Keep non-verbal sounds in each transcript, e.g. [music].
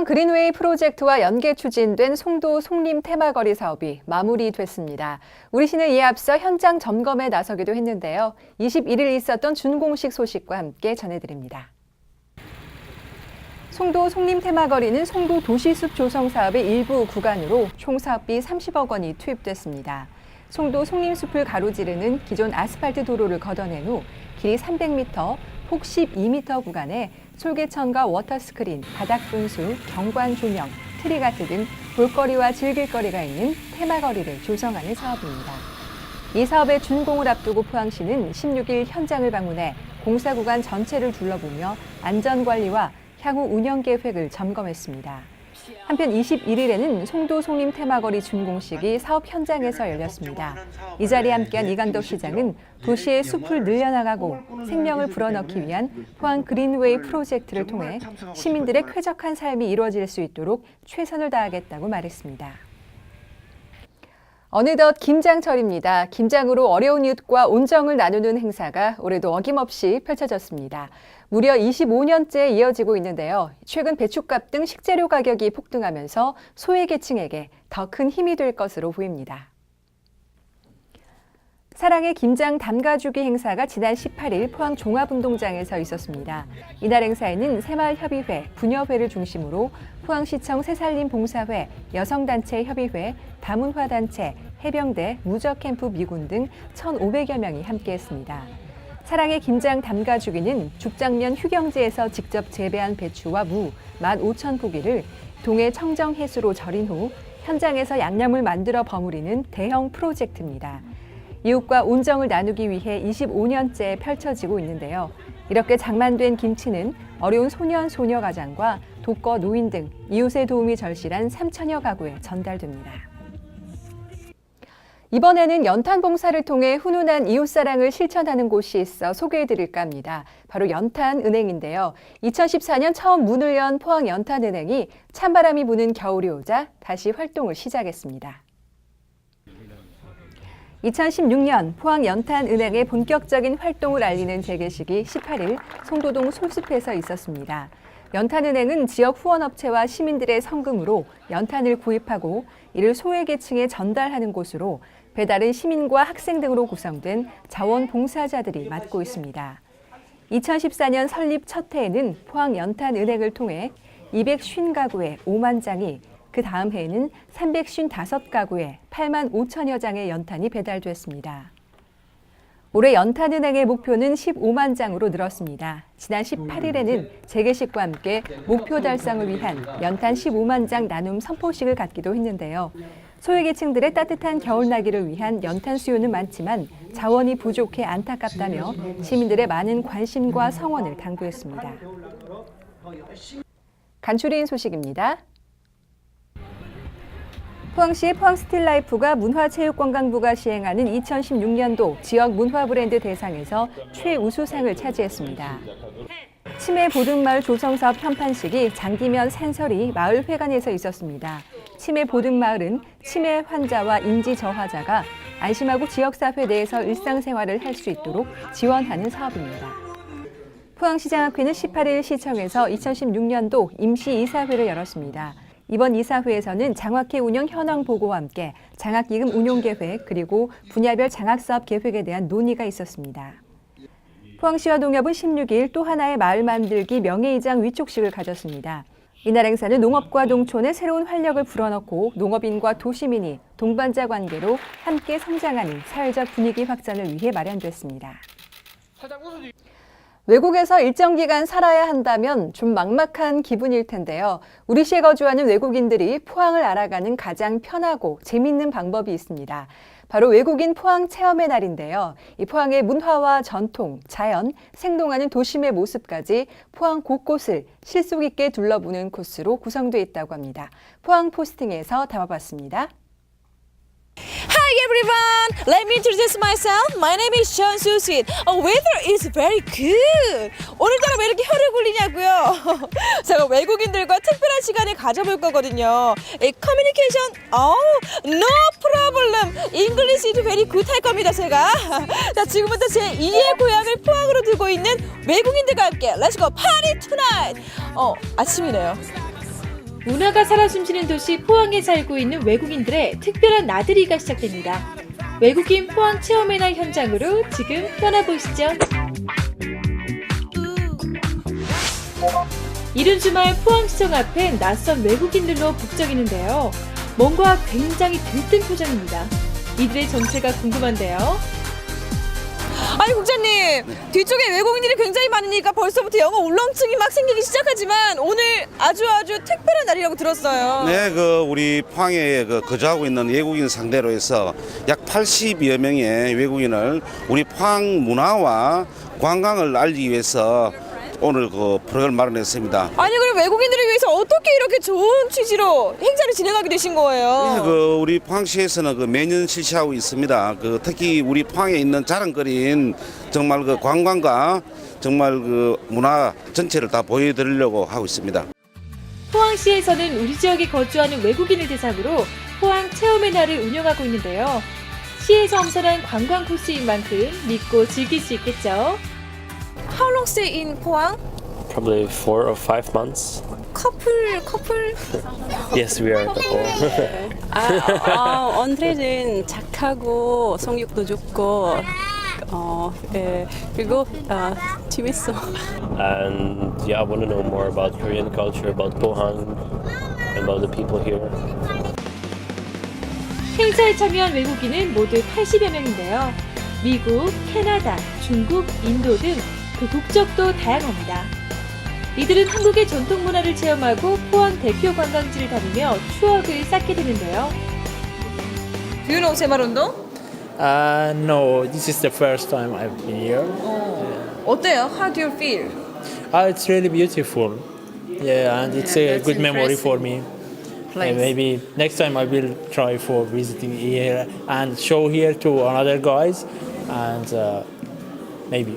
포항 그린웨이 프로젝트와 연계 추진된 송도 송림 테마거리 사업이 마무리됐습니다. 우리 시는 이에 앞서 현장 점검에 나서기도 했는데요. 21일 있었던 준공식 소식과 함께 전해드립니다. 송도 송림 테마거리는 송도 도시숲 조성 사업의 일부 구간으로 총 사업비 30억 원이 투입됐습니다. 송도 송림숲을 가로지르는 기존 아스팔트 도로를 걷어낸 후 길이 300m, 폭 12m 구간에 솔개천과 워터스크린, 바닥 분수, 경관 조명, 트리가트 등 볼거리와 즐길거리가 있는 테마거리를 조성하는 사업입니다. 이 사업의 준공을 앞두고 포항시는 16일 현장을 방문해 공사 구간 전체를 둘러보며 안전관리와 향후 운영 계획을 점검했습니다. 한편 21일에는 송도 송림 테마거리 준공식이 사업 현장에서 열렸습니다. 이 자리에 함께한 이강덕 시장은 도시의 숲을 늘려나가고 생명을 불어넣기 위한 포항 그린웨이 프로젝트를 통해 시민들의 쾌적한 삶이 이루어질 수 있도록 최선을 다하겠다고 말했습니다. 어느덧 김장철입니다. 김장으로 어려운 이웃과 온정을 나누는 행사가 올해도 어김없이 펼쳐졌습니다. 무려 25년째 이어지고 있는데요. 최근 배춧값 등 식재료 가격이 폭등하면서 소외계층에게 더 큰 힘이 될 것으로 보입니다. 사랑의 김장 담가주기 행사가 지난 18일 포항 종합운동장에서 있었습니다. 이날 행사에는 새마을협의회, 부녀회를 중심으로 포항시청 새살림 봉사회, 여성단체 협의회, 다문화단체, 해병대, 무적캠프 미군 등 1,500여 명이 함께했습니다. 사랑의 김장 담가주기는 죽장면 휴경지에서 직접 재배한 배추와 무 15,000포기를 동해 청정해수로 절인 후 현장에서 양념을 만들어 버무리는 대형 프로젝트입니다. 이웃과 온정을 나누기 위해 25년째 펼쳐지고 있는데요. 이렇게 장만된 김치는 어려운 소년, 소녀 가장과 독거 노인 등 이웃의 도움이 절실한 3천여 가구에 전달됩니다. 이번에는 연탄 봉사를 통해 훈훈한 이웃 사랑을 실천하는 곳이 있어 소개해 드릴까 합니다. 바로 연탄은행인데요. 2014년 처음 문을 연 포항 연탄은행이 찬바람이 부는 겨울이 오자 다시 활동을 시작했습니다. 2016년 포항 연탄은행의 본격적인 활동을 알리는 재개식이 18일 송도동 솔숲에서 있었습니다. 연탄은행은 지역 후원업체와 시민들의 성금으로 연탄을 구입하고 이를 소외계층에 전달하는 곳으로 배달은 시민과 학생 등으로 구성된 자원봉사자들이 맡고 있습니다. 2014년 설립 첫 해에는 포항 연탄은행을 통해 250 가구에 5만 장이 그 다음 해에는 355가구에 8만 5천여 장의 연탄이 배달됐습니다. 올해 연탄은행의 목표는 15만 장으로 늘었습니다. 지난 18일에는 재개식과 함께 목표 달성을 위한 연탄 15만 장 나눔 선포식을 갖기도 했는데요. 소외계층들의 따뜻한 겨울나기를 위한 연탄 수요는 많지만 자원이 부족해 안타깝다며 시민들의 많은 관심과 성원을 당부했습니다. 간추린 소식입니다. 포항시 포항스틸라이프가 문화체육관광부가 시행하는 2016년도 지역 문화 브랜드 대상에서 최우수상을 차지했습니다. 치매 보듬마을 조성사업 편판식이 장기면 산설이 마을회관에서 있었습니다. 치매 보듬마을은 치매 환자와 인지 저하자가 안심하고 지역사회 내에서 일상생활을 할 수 있도록 지원하는 사업입니다. 포항시장학회는 18일 시청에서 2016년도 임시이사회를 열었습니다. 이번 이사회에서는 장학회 운영 현황 보고와 함께 장학기금 운용 계획 그리고 분야별 장학사업 계획에 대한 논의가 있었습니다. 포항시와 농협은 16일 또 하나의 마을 만들기 명예이장 위촉식을 가졌습니다. 이날 행사는 농업과 농촌의 새로운 활력을 불어넣고 농업인과 도시민이 동반자 관계로 함께 성장하는 사회적 분위기 확산을 위해 마련됐습니다. 외국에서 일정 기간 살아야 한다면 좀 막막한 기분일 텐데요. 우리 시에 거주하는 외국인들이 포항을 알아가는 가장 편하고 재밌는 방법이 있습니다. 바로 외국인 포항 체험의 날인데요. 이 포항의 문화와 전통, 자연, 생동하는 도심의 모습까지 포항 곳곳을 실속 있게 둘러보는 코스로 구성되어 있다고 합니다. 포항 포스팅에서 담아봤습니다. Hi everyone! Let me introduce myself. My name is Sean Susit. Oh, weather is very good. 오늘따라 왜 이렇게 혀를 굴리냐고요? 제가 외국인들과 특별한 시간을 가져볼 거거든요. 이 communication, oh, no problem. English is very good 할 겁니다, 제가. 자, 지금부터 제 2의 고향을 포항으로 두고 있는 외국인들과 함께 Let's go party tonight. 어, 아침이네요. 문화가 살아 숨쉬는 도시 포항에 살고 있는 외국인들의 특별한 나들이가 시작됩니다. 외국인 포항 체험의 날 현장으로 지금 떠나보시죠. 이른 주말 포항시청 앞엔 낯선 외국인들로 북적이는데요. 뭔가 굉장히 들뜬 표정입니다. 이들의 정체가 궁금한데요. 아니 국장님 뒤쪽에 외국인들이 굉장히 많으니까 벌써부터 영어 울렁증이 막 생기기 시작하지만 오늘 아주 아주 특별한 날이라고 들었어요. 네, 그 우리 포항에 그 거주하고 있는 외국인 상대로 해서 약 80여 명의 외국인을 우리 포항 문화와 관광을 알리기 위해서 오늘 그 프로그램을 마련했습니다. 아니 그럼 외국인들을 위해서 어떻게 이렇게 좋은 취지로 행사를 진행하게 되신 거예요? 네, 그 우리 포항시에서는 그 매년 실시하고 있습니다. 그 특히 우리 포항에 있는 자랑거리인 정말 그 관광과 정말 그 문화 전체를 다 보여드리려고 하고 있습니다. 포항시에서는 우리 지역에 거주하는 외국인을 대상으로 포항 체험의 날을 운영하고 있는데요. 시에서 엄선한 관광 코스인 만큼 믿고 즐길 수 있겠죠. How long stay in 포항? Probably four or five months. 커플 커플 Yes, we are a couple. 아, 어, 언드레는 착하고 성욕도 좋고 어, 예, 그리고 아, 재밌어. and yeah, I want to know more about Korean culture, about Pohang, and about the people here. 행사에 참여한 외국인은 모두 80여 명인데요. 미국, 캐나다, 중국, 인도 등 그 국적도 다양합니다. 이들은 한국의 전통 문화를 체험하고 포항 대표 관광지를 다니며 추억을 쌓게 되는데요. Do you know 새마을운동? Uh, no, this is the first time I've been here. 어때요? How do you feel? Uh, it's really beautiful. Yeah, and it's a good memory for me. And maybe next time I will try for visiting here and show here to another guys, and uh, maybe.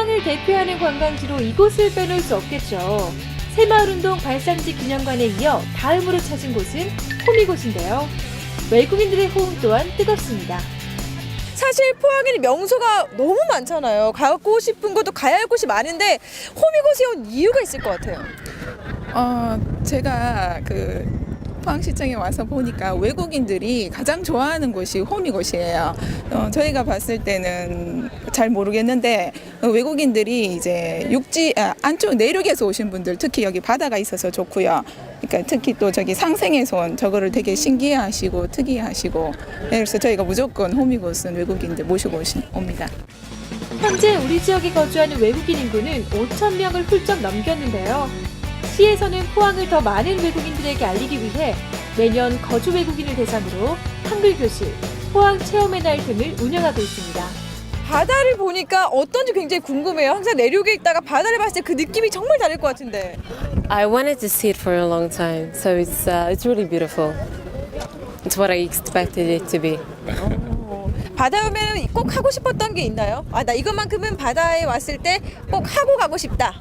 포항을 대표하는 관광지로 이곳을 빼놓을 수 없겠죠. 새마을운동 발산지 기념관에 이어 다음으로 찾은 곳은 호미곶인데요. 외국인들의 호응 또한 뜨겁습니다. 사실 포항에는 명소가 너무 많잖아요. 가고 싶은 곳도 가야 할 곳이 많은데 호미곶에 온 이유가 있을 것 같아요. 어, 제가 그 포항시청에 와서 보니까 외국인들이 가장 좋아하는 곳이 호미곶이에요. 어, 저희가 봤을 때는 잘 모르겠는데 어, 외국인들이 이제 육지 아, 안쪽 내륙에서 오신 분들 특히 여기 바다가 있어서 좋고요. 그러니까 특히 또 저기 상생에서 온 저거를 되게 신기해하시고 특이해하시고 네, 그래서 저희가 무조건 호미곶은 외국인들 모시고 오신, 옵니다. 현재 우리 지역에 거주하는 외국인 인구는 5천 명을 훌쩍 넘겼는데요. 시에서는 포항을 더 많은 외국인들에게 알리기 위해 매년 거주 외국인을 대상으로 한글 교실, 포항 체험의 날 등을 운영하고 있습니다. 바다를 보니까 어떤지 굉장히 궁금해요. 항상 내륙에 있다가 바다를 봤을 때 그 느낌이 정말 다를 것 같은데. I wanted to see it for a long time, so it's uh, it's really beautiful. It's what I expected it to be. 바다 오면 꼭 하고 싶었던 게 있나요? 아, 나 이것만큼은 바다에 왔을 때 꼭 하고 가고 싶다.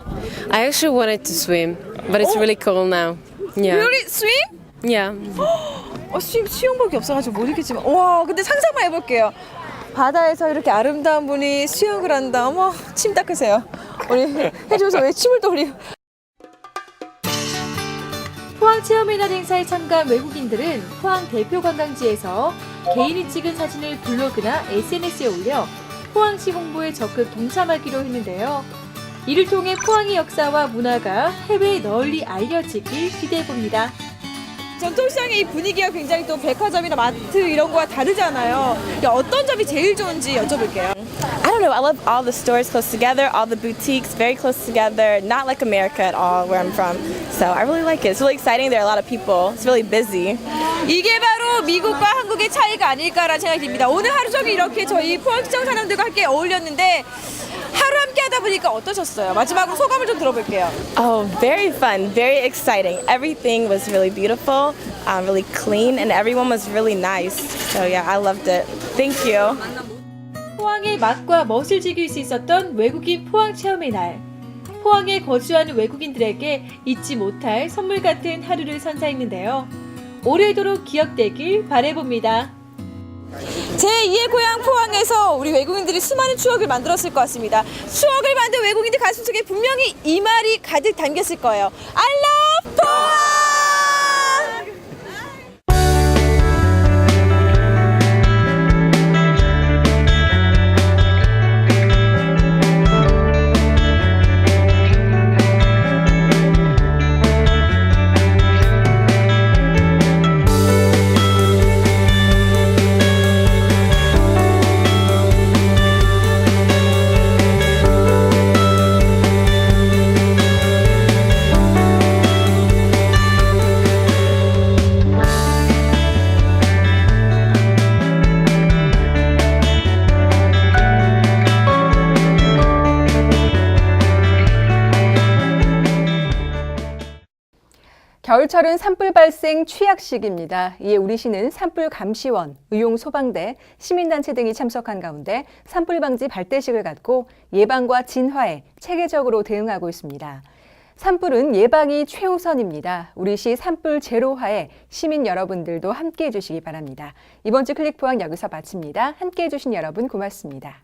I actually wanted to swim, but it's really cold now. Yeah, Really swim? yeah. [gasps] 어, 수영, 수영복이 없어가지고 못 입겠지만 와 근데 상상만 해볼게요 바다에서 이렇게 아름다운 분이 수영을 한다 어머 침 닦으세요 우리 해주면서 왜 침을 또 흘리 포항 체험의 날 행사에 참가한 외국인들은 포항 대표 관광지에서 개인이 찍은 사진을 블로그나 SNS에 올려 포항시 홍보에 적극 동참하기로 했는데요. 이를 통해 포항의 역사와 문화가 해외에 널리 알려지길 기대해 봅니다. 전통시장의 이 분위기가 굉장히 또 백화점이나 마트 이런 거와 다르잖아요 어떤 점이 제일 좋은지 여쭤볼게요 I don't know. I love all the stores close together, all the boutiques very close together. Not like America at all, where I'm from. So I really like it. It's really exciting. There are a lot of people. It's really busy. 이게 바로 미국과 한국의 차이가 아닐까라는 생각이 듭니다 오늘 하루 종일 이렇게 저희 포항시장 사람들과 함께 어울렸는데 하다 보니까 어떠셨어요? 마지막으로 소감을 좀 들어볼게요 Oh, very fun, very exciting. Everything was really beautiful, um, really clean, and everyone was really nice. So yeah, I loved it. Thank you. 포항의 맛과 멋을 즐길 수 있었던 외국인 포항 체험의 날. 포항에 거주하는 외국인들에게 잊지 못할 선물 같은 하루를 선사했는데요. 오래도록 기억되길 바래봅니다. 제2의 고향 포항에서 우리 외국인들이 수많은 추억을 만들었을 것 같습니다. 추억을 만든 외국인들 가슴 속에 분명히 이 말이 가득 담겼을 거예요. Love 겨울철은 산불 발생 취약 시기입니다. 이에 우리 시는 산불 감시원, 의용 소방대, 시민단체 등이 참석한 가운데 산불 방지 발대식을 갖고 예방과 진화에 체계적으로 대응하고 있습니다. 산불은 예방이 최우선입니다. 우리 시 산불 제로화에 시민 여러분들도 함께 해주시기 바랍니다. 이번 주 클릭 포항 여기서 마칩니다. 함께 해주신 여러분 고맙습니다.